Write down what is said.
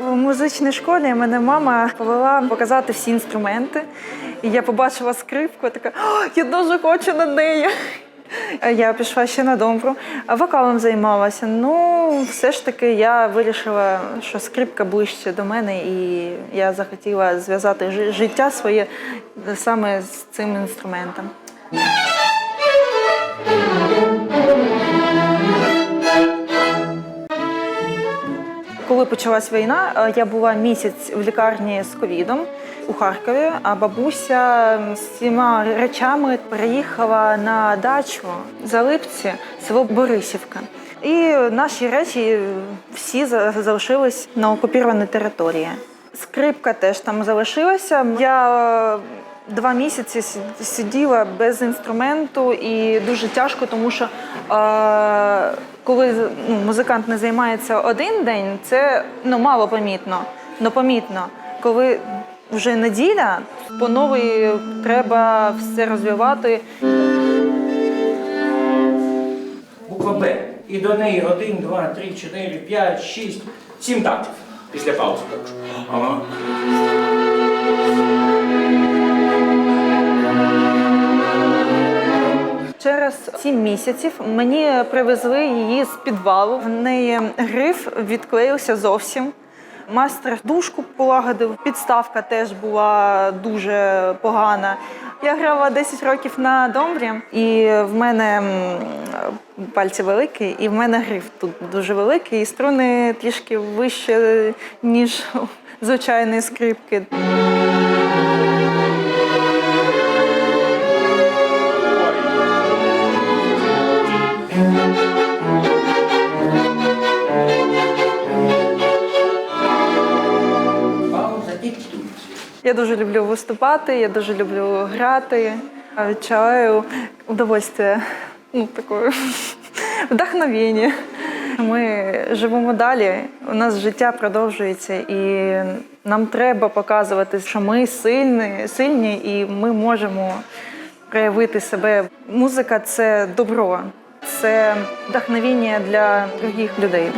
музичній школі мене мама повела показати всі інструменти. І я побачила скрипку, така «О, я дуже хочу на неї. Я пішла ще на домбру, вокалом займалася. Ну, все ж таки, я вирішила, що скрипка ближче до мене, і я захотіла зв'язати життя своє саме з цим інструментом. Коли почалась війна, е, я була місяць в лікарні з ковідом у Харкові, а бабуся з всіма речами переїхала на дачу за Липці, село Борисівка. І наші речі всі за- залишились на окупованій території. Скрипка теж там залишилася. Я два місяці сиділа без інструменту і дуже тяжко, тому що е, коли ну, музикант не займається один день, це ну, мало помітно, но помітно. Коли вже неділя, по новій треба все розвивати. Буква Б. І до неї один, два, три, чотири, п'ять, шість, сім тактів. Після паузи. Ага. Через сім місяців мені привезли її з підвалу. В неї гриф відклеївся зовсім. Майстер дужку полагодив, підставка теж була дуже погана. Я грала 10 років на домбрі, і в мене пальці великі, і в мене гриф тут дуже великий, і струни трішки вище, ніж у звичайної скрипки. Я дуже люблю виступати, я дуже люблю грати. Відчуваю удовольствие, ну таке вдохновення. Ми живемо далі, у нас життя продовжується, і нам треба показувати, що ми сильні, сильні і ми можемо проявити себе. Музика це добро, це вдохновення для других людей.